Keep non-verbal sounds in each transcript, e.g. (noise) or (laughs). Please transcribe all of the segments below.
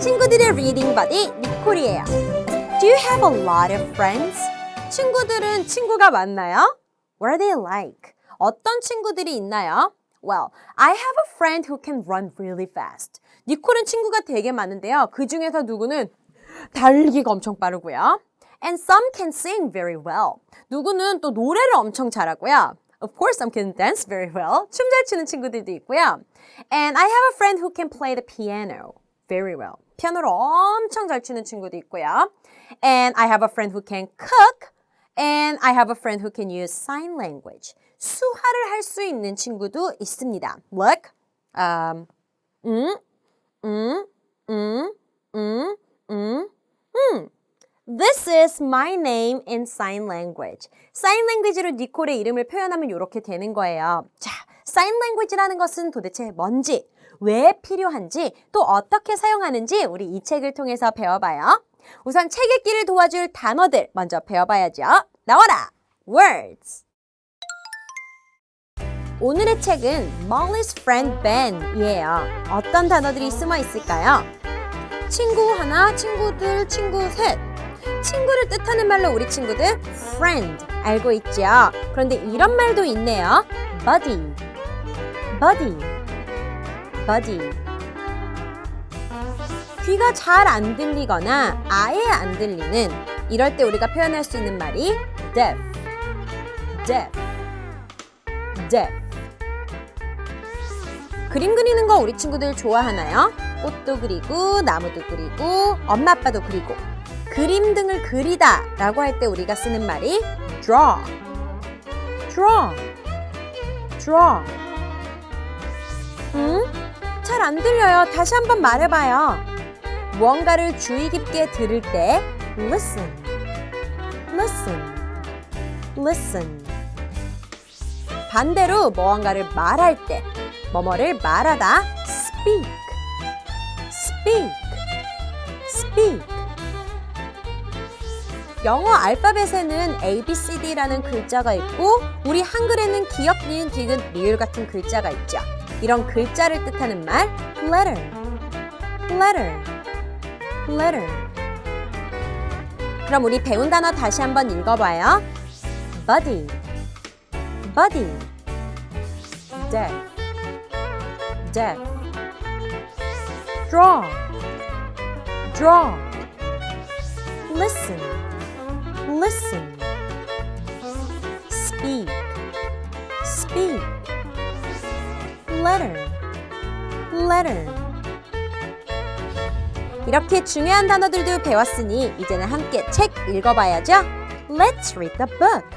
친구들의 reading buddy 니콜이에요. Do you have a lot of friends? 친구들은 친구가 많나요? What are they like? 어떤 친구들이 있나요? Well, I have a friend who can run really fast. 니콜은 친구가 되게 많은데요. 그 중에서 누구는 달리기가 엄청 빠르고요. And some can sing very well. 누구는 또 노래를 엄청 잘하고요. Of course, some can dance very well. 춤 잘 추는 친구들도 있고요. And I have a friend who can play the piano very well. 피아노를 엄청 잘 치는 친구도 있고요. And I have a friend who can cook. And I have a friend who can use sign language. 수화를 할 수 있는 친구도 있습니다. Look. Um, 음, 음, 음, 음, 음, 음. This is my name in sign language. sign language로 니콜의 이름을 표현하면 이렇게 되는 거예요. 자, sign language라는 것은 도대체 뭔지, 왜 필요한지, 또 어떻게 사용하는지 우리 이 책을 통해서 배워봐요. 우선 책 읽기를 도와줄 단어들 먼저 배워봐야죠. 나와라! words. 오늘의 책은 Molly's Friend Ben이에요. 어떤 단어들이 숨어 있을까요? 친구 하나, 친구들, 친구 셋. 친구를 뜻하는 말로 우리 친구들 friend 알고 있죠? 그런데 이런 말도 있네요. buddy, buddy, buddy. 귀가 잘 안 들리거나 아예 안 들리는 이럴 때 우리가 표현할 수 있는 말이 deaf, deaf, deaf. 그림 그리는 거 우리 친구들 좋아하나요? 꽃도 그리고 나무도 그리고 엄마 아빠도 그리고 그림 등을 그리다 라고 할 때 우리가 쓰는 말이 draw, draw, draw. 응? 잘 안 들려요. 다시 한번 말해봐요. 무언가를 주의 깊게 들을 때 listen, listen, listen. 반대로 무언가를 말할 때 뭐뭐를 말하다 speak, speak, speak. 영어 알파벳에는 A, B, C, D라는 글자가 있고 우리 한글에는 기역, 니은, 디귿, 리을 같은 글자가 있죠. 이런 글자를 뜻하는 말 letter, letter, letter. 그럼 우리 배운 단어 다시 한번 읽어봐요. body, body, deaf, deaf, draw, draw, listen. listen, speak, speak, letter, letter. 이렇게 중요한 단어들도 배웠으니 이제는 함께 책 읽어봐야죠. Let's read the book.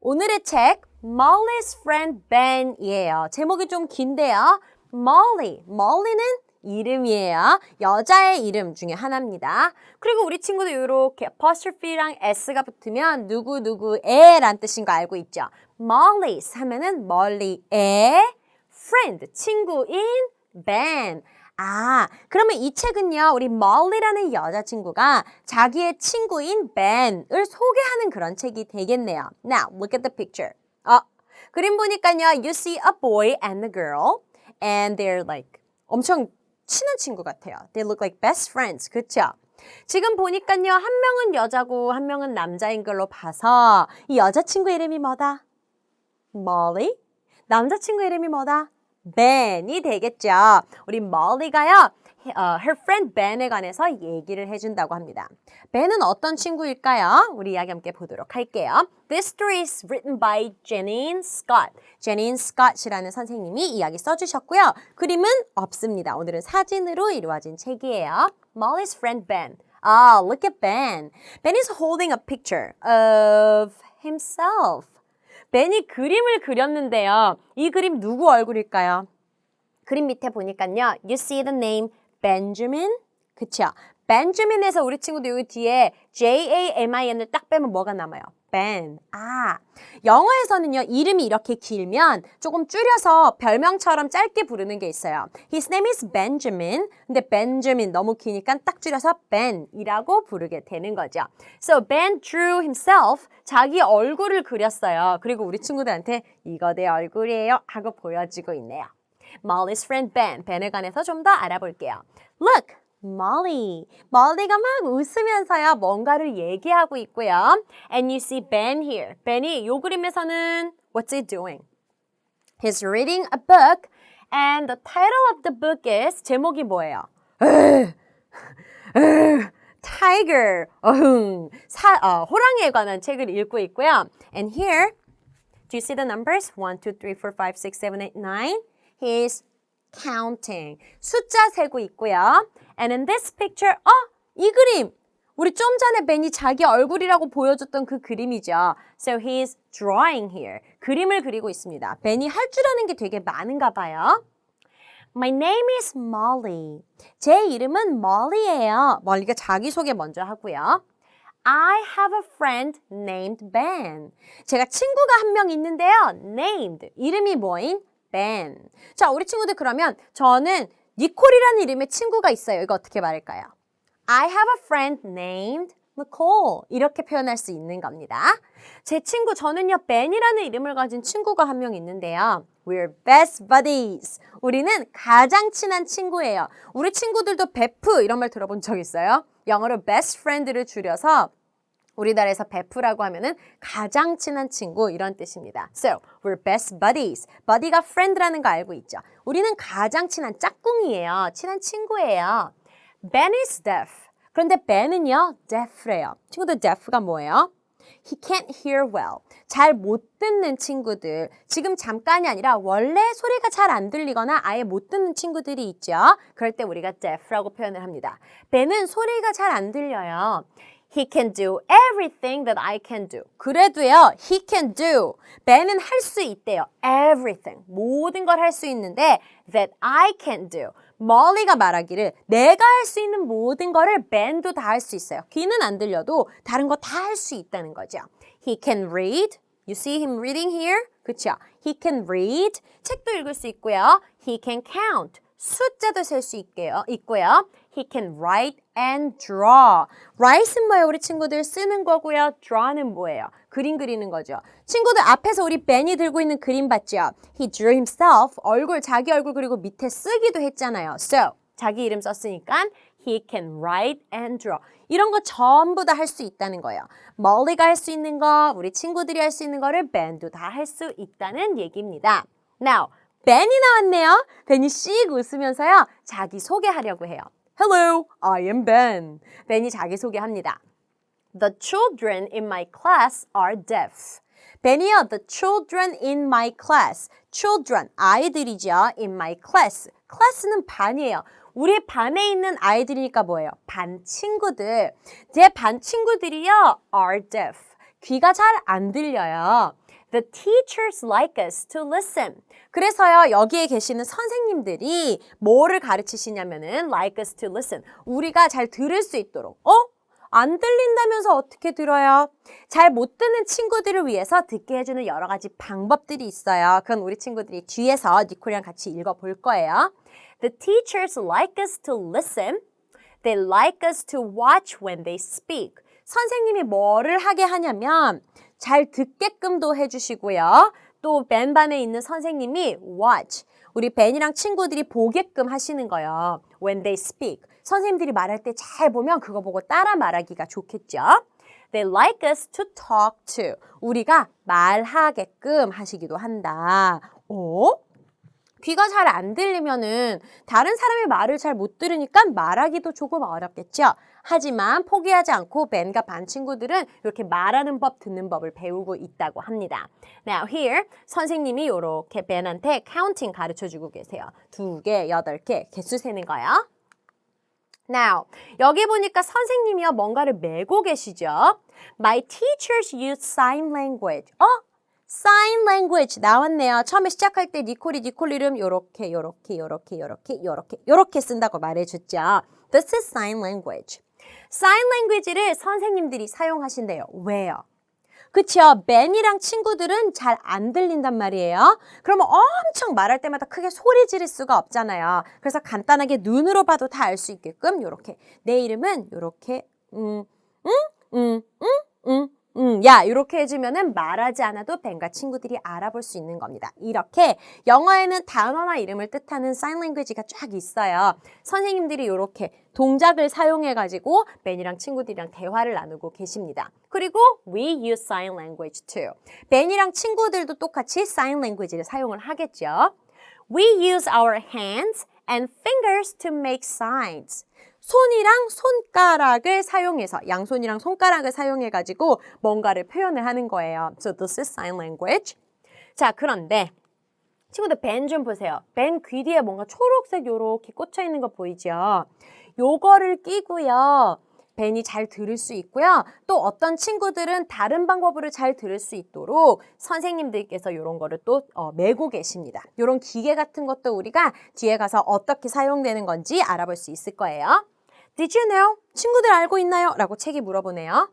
오늘의 책 Molly's Friend Ben이에요. 제목이 좀 긴데요. Molly, Molly는 이름이에요. 여자의 이름 중에 하나입니다. 그리고 우리 친구도 이렇게 apostrophe랑 s가 붙으면 누구누구의 란 뜻인 거 알고 있죠? Molly's 하면은 멀리의 friend, 친구인 Ben. 아, 그러면 이 책은요, 우리 Molly라는 여자친구가 자기의 친구인 Ben을 소개하는 그런 책이 되겠네요. Now, look at the picture. 어, 그림 보니까요, you see a boy and a girl, and they're like 엄청 친한 친구 같아요. They look like best friends. 그렇죠? 지금 보니까요. 한 명은 여자고 한 명은 남자인 걸로 봐서 이 여자친구 이름이 뭐다? Molly. 남자친구 이름이 뭐다? Ben이 되겠죠. 우리 Molly가요. 어, her friend Ben에 관해서 얘기를 해준다고 합니다. Ben은 어떤 친구일까요? 우리 이야기 함께 보도록 할게요. This story is written by Janine Scott. Janine Scott이라는 선생님이 이야기 써주셨고요. 그림은 없습니다. 오늘은 사진으로 이루어진 책이에요. Molly's friend Ben. Ah, look at Ben. Ben is holding a picture of himself. 벤이 그림을 그렸는데요. 이 그림 누구 얼굴일까요? 그림 밑에 보니까요. You see the name Benjamin? 그쵸? Benjamin에서 우리 친구도 여기 뒤에 J-A-M-I-N을 딱 빼면 뭐가 남아요? Ben. 아, 영어에서는요, 이름이 이렇게 길면 조금 줄여서 별명처럼 짧게 부르는 게 있어요. His name is Benjamin. 근데 Benjamin 너무 기니까 딱 줄여서 Ben이라고 부르게 되는 거죠. So Ben drew himself. 자기 얼굴을 그렸어요. 그리고 우리 친구들한테 이거 내 얼굴이에요. 하고 보여주고 있네요. Molly's friend Ben. Ben에 관해서 좀 더 알아볼게요. Look, Molly. Molly가 막 웃으면서요. 뭔가를 얘기하고 있고요. And you see Ben here. Ben이 요 그림에서는 what's he doing? He's reading a book and the title of the book is 제목이 뭐예요? Tiger. 어흥. 사, 어, 호랑이에 관한 책을 읽고 있고요. And here, do you see the numbers? 1, 2, 3, 4, 5, 6, 7, 8, 9. He's counting. 숫자 세고 있고요. And in this picture, 어? 이 그림! 우리 좀 전에 벤이 자기 얼굴이라고 보여줬던 그 그림이죠. So he's drawing here. 그림을 그리고 있습니다. 벤이 할 줄 아는 게 되게 많은가 봐요. My name is Molly. 제 이름은 Molly예요. 멀리가 자기소개 먼저 하고요. I have a friend named Ben. 제가 친구가 한 명 있는데요. named. 이름이 뭐인? Ben. 자, 우리 친구들 그러면 저는 니콜이라는 이름의 친구가 있어요. 이거 어떻게 말할까요? I have a friend named Nicole. 이렇게 표현할 수 있는 겁니다. 제 친구, 저는요, Ben이라는 이름을 가진 친구가 한 명 있는데요. We're best buddies. 우리는 가장 친한 친구예요. 우리 친구들도 베프 이런 말 들어본 적 있어요? 영어로 best friend를 줄여서 우리나라에서 베프라고 하면은 가장 친한 친구 이런 뜻입니다. So, we're best buddies. buddy가 friend라는 거 알고 있죠? 우리는 가장 친한 짝꿍이에요. 친한 친구예요. Ben is deaf. 그런데 Ben은요, deaf래요. 친구들 deaf가 뭐예요? He can't hear well. 잘 못 듣는 친구들. 지금 잠깐이 아니라 원래 소리가 잘 안 들리거나 아예 못 듣는 친구들이 있죠. 그럴 때 우리가 deaf라고 표현을 합니다. 벤은 소리가 잘 안 들려요. He can do everything that I can do. 그래도요, he can do. 벤은 할 수 있대요. everything. 모든 걸 할 수 있는데 that I can do. 멀리가 말하기를 내가 할 수 있는 모든 거를 벤도 다 할 수 있어요. 귀는 안 들려도 다른 거 다 할 수 있다는 거죠. He can read. You see him reading here? 그쵸? He can read. 책도 읽을 수 있고요. He can count. 숫자도 셀수 있고요. He can write and draw. write은 뭐예요? 우리 친구들 쓰는 거고요. draw는 뭐예요? 그림 그리는 거죠. 친구들 앞에서 우리 벤이 들고 있는 그림 봤죠? He drew himself. 얼굴, 자기 얼굴 그리고 밑에 쓰기도 했잖아요. So, 자기 이름 썼으니까 he can write and draw. 이런 거 전부 다 할 수 있다는 거예요. 멀리가 할 수 있는 거, 우리 친구들이 할 수 있는 거를 벤도 다 할 수 있다는 얘기입니다. Now, 벤이 나왔네요. 벤이 씩 웃으면서요. 자기 소개하려고 해요. Hello, I am Ben. 벤이 자기 소개합니다. The children in my class are deaf. 벤이요, the children in my class. children, 아이들이죠. in my class. class는 반이에요. 우리 반에 있는 아이들이니까 뭐예요? 반 친구들. 제 반 친구들이요, are deaf. 귀가 잘 안 들려요. The teachers like us to listen. 그래서요, 여기에 계시는 선생님들이 뭐를 가르치시냐면은 like us to listen. 우리가 잘 들을 수 있도록. 어? 안 들린다면서 어떻게 들어요? 잘 못 듣는 친구들을 위해서 듣게 해주는 여러 가지 방법들이 있어요. 그건 우리 친구들이 뒤에서 니콜이랑 같이 읽어볼 거예요. The teachers like us to listen. They like us to watch when they speak. 선생님이 뭐를 하게 하냐면 잘 듣게끔도 해주시고요. 또 벤반에 있는 선생님이 watch. 우리 벤이랑 친구들이 보게끔 하시는 거예요. When they speak. 선생님들이 말할 때 잘 보면 그거 보고 따라 말하기가 좋겠죠. They like us to talk to. 우리가 말하게끔 하시기도 한다. 어? 귀가 잘 안 들리면은 다른 사람의 말을 잘 못 들으니까 말하기도 조금 어렵겠죠. 하지만 포기하지 않고 벤과 반 친구들은 이렇게 말하는 법, 듣는 법을 배우고 있다고 합니다. Now here 선생님이 이렇게 벤한테 counting 가르쳐 주고 계세요. 두 개, 여덟 개 개수 세는 거요. Now, 여기 보니까 선생님이요 뭔가를 메고 계시죠? My teachers use sign language. 어? sign language 나왔네요. 처음에 시작할 때 니콜이 니콜 이름 요렇게 요렇게 요렇게 요렇게 요렇게 요렇게 쓴다고 말해줬죠. This is sign language. Sign language를 선생님들이 사용하신대요. 왜요? 그쵸. 벤이랑 친구들은 잘 안 들린단 말이에요. 그러면 엄청 말할 때마다 크게 소리 지를 수가 없잖아요. 그래서 간단하게 눈으로 봐도 다 알 수 있게끔 요렇게 내 이름은 요렇게 음, 음, 음, 야, 이렇게 해주면은 말하지 않아도 벤과 친구들이 알아볼 수 있는 겁니다. 이렇게 영어에는 단어나 이름을 뜻하는 sign language가 쫙 있어요. 선생님들이 이렇게 동작을 사용해가지고 벤이랑 친구들이랑 대화를 나누고 계십니다. 그리고 we use sign language too. 벤이랑 친구들도 똑같이 sign language를 사용을 하겠죠. We use our hands and fingers to make signs. 손이랑 손가락을 사용해서 양손이랑 손가락을 사용해 가지고 뭔가를 표현을 하는 거예요. So this is sign language. 자, 그런데 친구들 벤 좀 보세요. 벤 귀 뒤에 뭔가 초록색 요렇게 꽂혀 있는 거 보이죠? 요거를 끼고요. 벤이 잘 들을 수 있고요. 또 어떤 친구들은 다른 방법으로 잘 들을 수 있도록 선생님들께서 이런 거를 또 어, 메고 계십니다. 이런 기계 같은 것도 우리가 뒤에 가서 어떻게 사용되는 건지 알아볼 수 있을 거예요. Did you know? 친구들 알고 있나요? 라고 책이 물어보네요.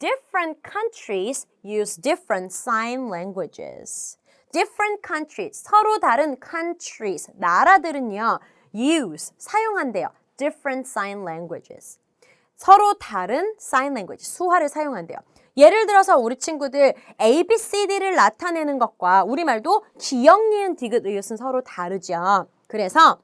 Different countries use different sign languages. Different countries, 서로 다른 countries, 나라들은요, use, 사용한대요. Different sign languages. 서로 다른 sign language, 수화를 사용한대요. 예를 들어서 우리 친구들 A, B, C, D를 나타내는 것과 우리말도 기역, 니은, 디귿, 의읒은 서로 다르죠. 그래서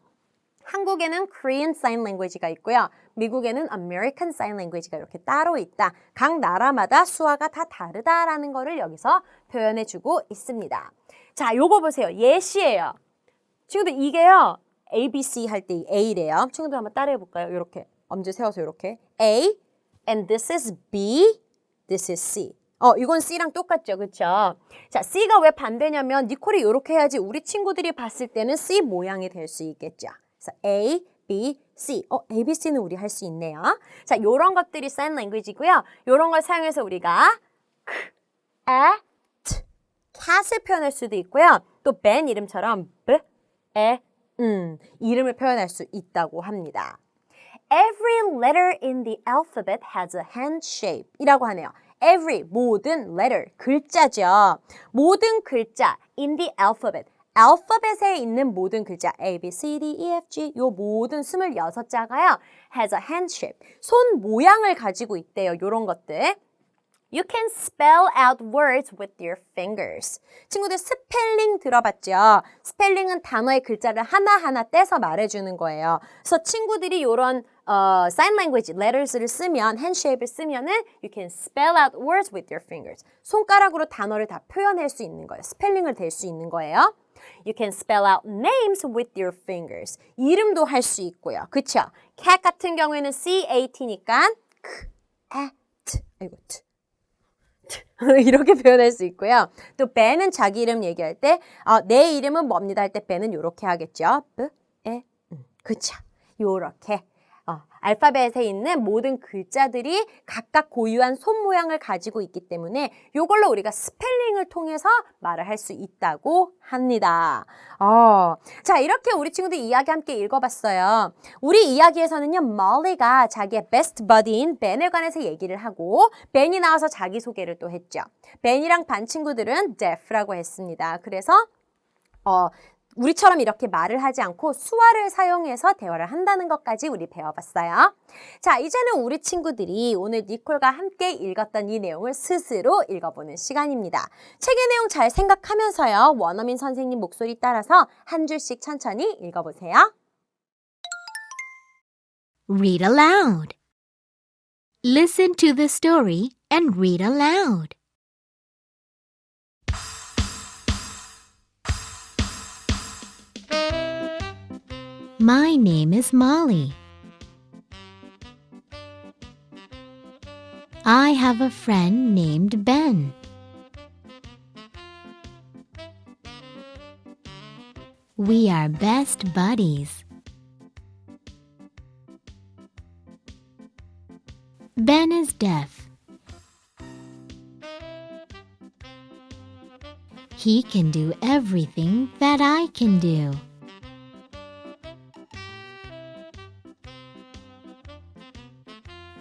한국에는 Korean Sign Language가 있고요. 미국에는 American Sign Language가 이렇게 따로 있다. 각 나라마다 수화가 다 다르다라는 거를 여기서 표현해주고 있습니다. 자, 요거 보세요. 예시예요. 친구들 이게요. A, B, C 할 때 A래요. 친구들 한번 따라해 볼까요? 이렇게 엄지 세워서 이렇게 A and this is B, this is C. 어, 이건 C랑 똑같죠, 그쵸? 자, C가 왜 반대냐면 니콜이 이렇게 해야지 우리 친구들이 봤을 때는 C 모양이 될 수 있겠죠. 그래서 A, B, C. 어, A, B, C는 우리 할 수 있네요. 자, 요런 것들이 sign language이고요. 요런 걸 사용해서 우리가 크, 에, 트, cat을 표현할 수도 있고요. 또 벤 이름처럼 B, 에, 음, 이름을 표현할 수 있다고 합니다. Every letter in the alphabet has a hand shape 이라고 하네요. Every, 모든 letter, 글자죠. 모든 글자 in the alphabet. 알파벳에 있는 모든 글자 A, B, C, D, E, F, G 요 모든 26자가요. has a hand shape. 손 모양을 가지고 있대요. 요런 것들. You can spell out words with your fingers. 친구들 스펠링 들어봤죠? 스펠링은 단어의 글자를 하나하나 떼서 말해주는 거예요. 그래서 친구들이 이런 어, sign language letters를 쓰면, handshape을 쓰면은 you can spell out words with your fingers. 손가락으로 단어를 다 표현할 수 있는 거예요. 스펠링을 댈 수 있는 거예요. You can spell out names with your fingers. 이름도 할 수 있고요. 그쵸? cat 같은 경우에는 C-A-T니까 트. 아이고, 트. (laughs) 이렇게 표현할 수 있고요. 또 배는 자기 이름 얘기할 때, 어, 내 이름은 뭡니다 할 때 배는 이렇게 하겠죠. b, 에, 음, 그쵸. 요렇게 어, 알파벳에 있는 모든 글자들이 각각 고유한 손 모양을 가지고 있기 때문에 이걸로 우리가 스펠링을 통해서 말을 할 수 있다고 합니다. 어, 자 이렇게 우리 친구들 이야기 함께 읽어봤어요. 우리 이야기에서는요 멀리가 자기의 베스트 버디인 벤에 관해서 얘기를 하고 벤이 나와서 자기 소개를 또 했죠. 벤이랑 반 친구들은 데프라고 했습니다. 그래서 어, 우리처럼 이렇게 말을 하지 않고 수화를 사용해서 대화를 한다는 것까지 우리 배워봤어요. 자, 이제는 우리 친구들이 오늘 니콜과 함께 읽었던 이 내용을 스스로 읽어보는 시간입니다. 책의 내용 잘 생각하면서요. 원어민 선생님 목소리 따라서 한 줄씩 천천히 읽어보세요. Read aloud. Listen to the story and read aloud. My name is Molly. I have a friend named Ben. We are best buddies. Ben is deaf. He can do everything that I can do.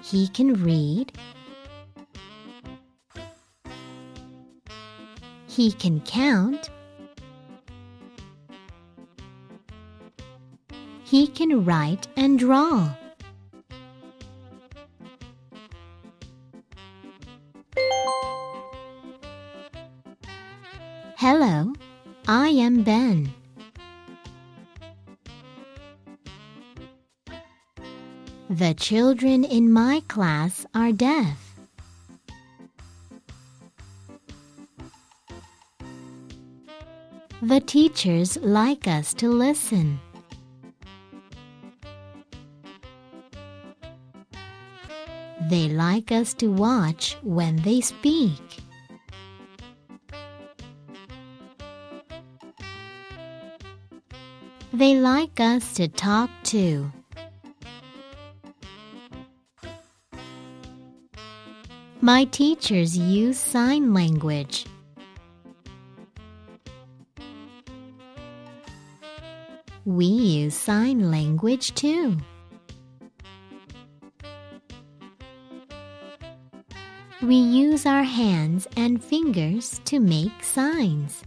He can read. He can count. He can write and draw. Children in my class are deaf. The teachers like us to listen. They like us to watch when they speak. They like us to talk too. My teachers use sign language. We use sign language too. We use our hands and fingers to make signs.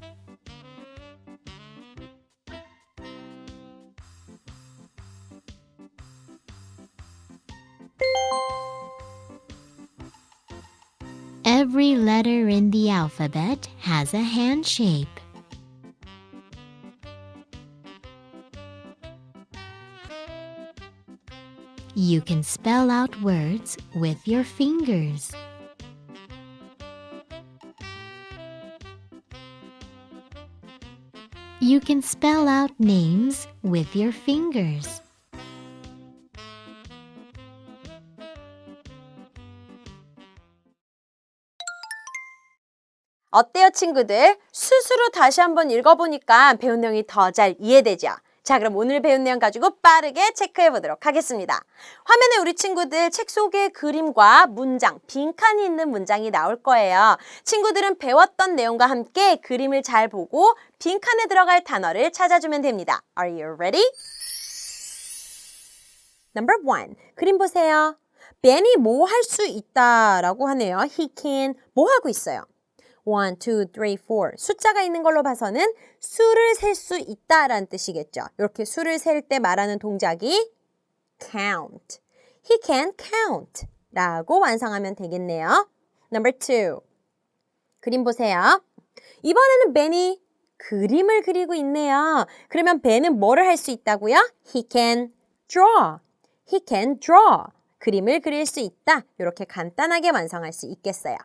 Alphabet has a hand shape. You can spell out words with your fingers. You can spell out names with your fingers. 어때요, 친구들? 스스로 다시 한번 읽어보니까 배운 내용이 더 잘 이해되죠? 자, 그럼 오늘 배운 내용 가지고 빠르게 체크해 보도록 하겠습니다. 화면에 우리 친구들 책 속에 그림과 문장, 빈칸이 있는 문장이 나올 거예요. 친구들은 배웠던 내용과 함께 그림을 잘 보고 빈칸에 들어갈 단어를 찾아주면 됩니다. Are you ready? Number one. 그림 보세요. 벤이 뭐 할 수 있다라고 하네요. He can 뭐 하고 있어요? 1, 2, 3, 4. 숫자가 있는 걸로 봐서는 수를 셀 수 있다라는 뜻이겠죠. 이렇게 수를 셀 때 말하는 동작이 count. He can count. 라고 완성하면 되겠네요. Number 2. 그림 보세요. 이번에는 벤이 그림을 그리고 있네요. 그러면 벤은 뭐를 할 수 있다고요? He can draw. He can draw. 그림을 그릴 수 있다. 이렇게 간단하게 완성할 수 있겠어요.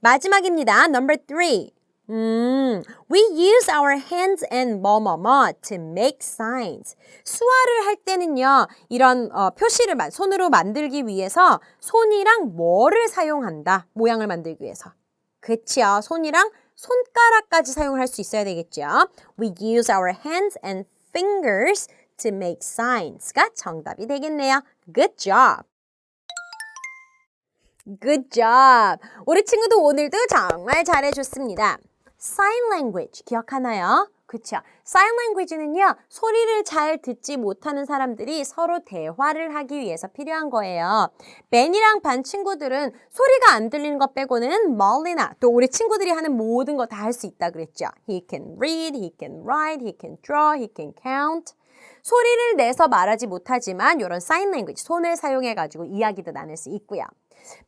마지막입니다. Number three. 음, we use our hands and 뭐뭐뭐 to make signs. 수화를 할 때는요, 이런 어, 표시를 만- 손으로 만들기 위해서 손이랑 뭐를 사용한다. 모양을 만들기 위해서. 그치요. 손이랑 손가락까지 사용할 수 있어야 되겠죠. We use our hands and fingers to make signs가 정답이 되겠네요. Good job. Good job. 우리 친구도 오늘도 정말 잘해줬습니다. Sign language 기억하나요? 그쵸? Sign language는요, 소리를 잘 듣지 못하는 사람들이 서로 대화를 하기 위해서 필요한 거예요. 벤이랑 반 친구들은 소리가 안 들리는 것 빼고는 멀리나 또 우리 친구들이 하는 모든 거 다 할 수 있다 그랬죠. He can read, he can write, he can draw, he can count. 소리를 내서 말하지 못하지만 이런 사인 랭귀지 손을 사용해 가지고 이야기도 나눌 수 있고요.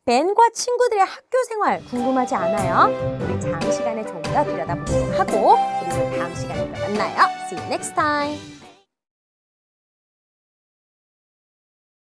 벤과 친구들의 학교 생활 궁금하지 않아요? 우리 다음 시간에 좀 더 들여다보도록 하고 우리 다음 시간에 또 만나요. See you next time.